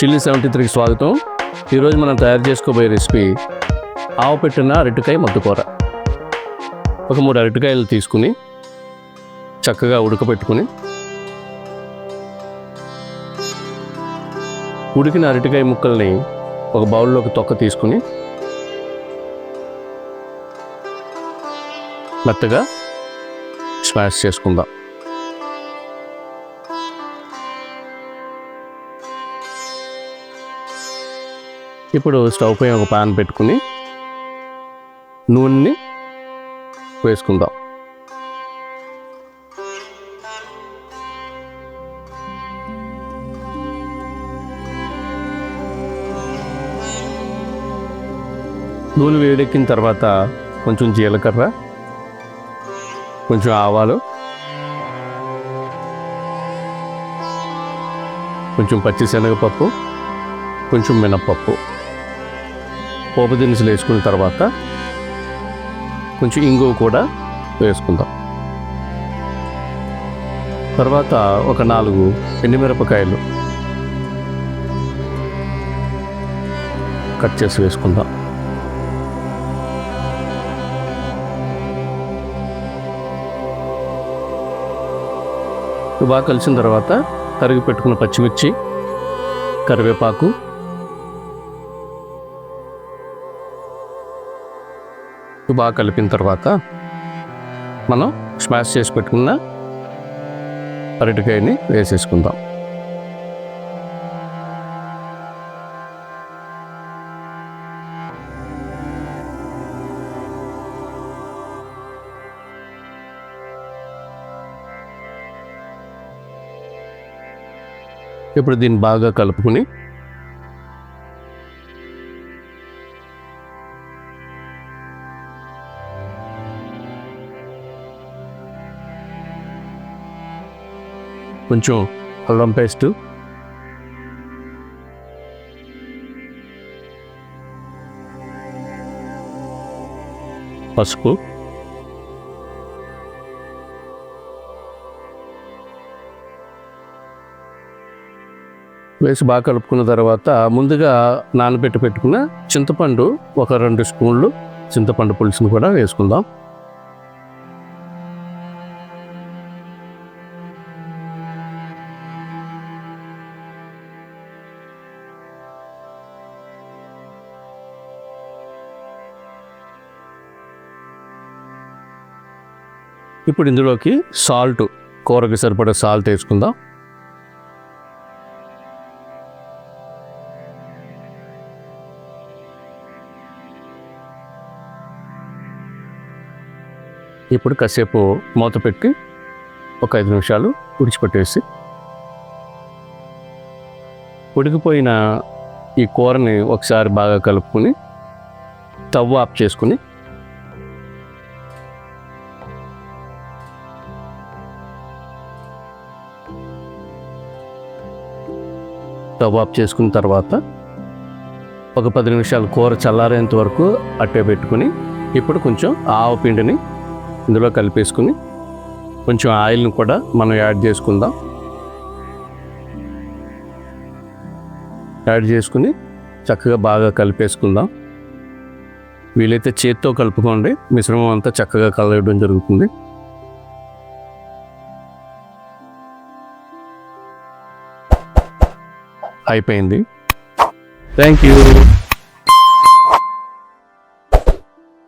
Chilli seventy త్రీకి స్వాగతం. ఈరోజు మనం తయారు చేసుకోబోయే రెసిపీ ఆవు పెట్టిన అరటికాయ మద్దుకూర. ఒక మూడు అరటికాయలు తీసుకుని చక్కగా ఉడకపెట్టుకుని ఉడికిన అరటికాయ ముక్కల్ని ఒక బౌల్లోకి తొక్క తీసుకుని మెత్తగా స్మాష్ చేసుకుందాం. ఇప్పుడు స్టవ్ పై ఒక పాన్ పెట్టుకుని నూనెని వేసుకుందాం. నూనె వేడెక్కిన తర్వాత కొంచెం జీలకర్ర కొంచెం ఆవాలు కొంచెం పచ్చిశనగపప్పు కొంచెం మినప్పప్పు. పోపు దినుసులు వేసుకున్న తర్వాత కొంచెం ఇంగువ కూడా వేసుకుందాం. తర్వాత ఒక నాలుగు ఎండుమిరపకాయలు కట్ చేసి వేసుకుందాం. బాగా కలిసిన తర్వాత తరిగి పెట్టుకున్న పచ్చిమిర్చి కరివేపాకు బాగా కలిపిన తర్వాత మనం స్మాష్ చేసి పెట్టుకున్న అరటికాయని వేసేసుకుందాం. ఇప్పుడు దీన్ని బాగా కలుపుకుని కొంచెం అల్లం పేస్టు. పసుపు. వేసి బాగా కలుపుకున్న తర్వాత ముందుగా నానబెట్టి పెట్టుకున్న చింతపండు ఒక రెండు స్పూన్లు. చింతపండు పులుసుని కూడా వేసుకుందాం. ఇప్పుడు ఇందులోకి సాల్ట్ కూరకి సరిపడే సాల్ట్ వేసుకుందాం. ఇప్పుడు కాసేపు మూత పెట్టి ఒక ఐదు నిమిషాలు ఉడిచిపెట్టేసి ఉడికిపోయిన ఈ కూరని ఒకసారి బాగా కలుపుకొని తవ్వ ఆఫ్ చేసుకుని స్టవ్ ఆఫ్ చేసుకున్న తర్వాత ఒక పది నిమిషాలు కూర చల్లారేంత వరకు అట్టే పెట్టుకుని ఇప్పుడు కొంచెం ఆవు పిండిని ఇందులో కలిపేసుకుని కొంచెం ఆయిల్ని కూడా మనం యాడ్ చేసుకుందాం. యాడ్ చేసుకుని చక్కగా బాగా కలిపేసుకుందాం. వీలైతే చేత్తో కలుపుకోండి మిశ్రమం అంతా చక్కగా కలగడం జరుగుతుంది. అయిపోయింది. Thank you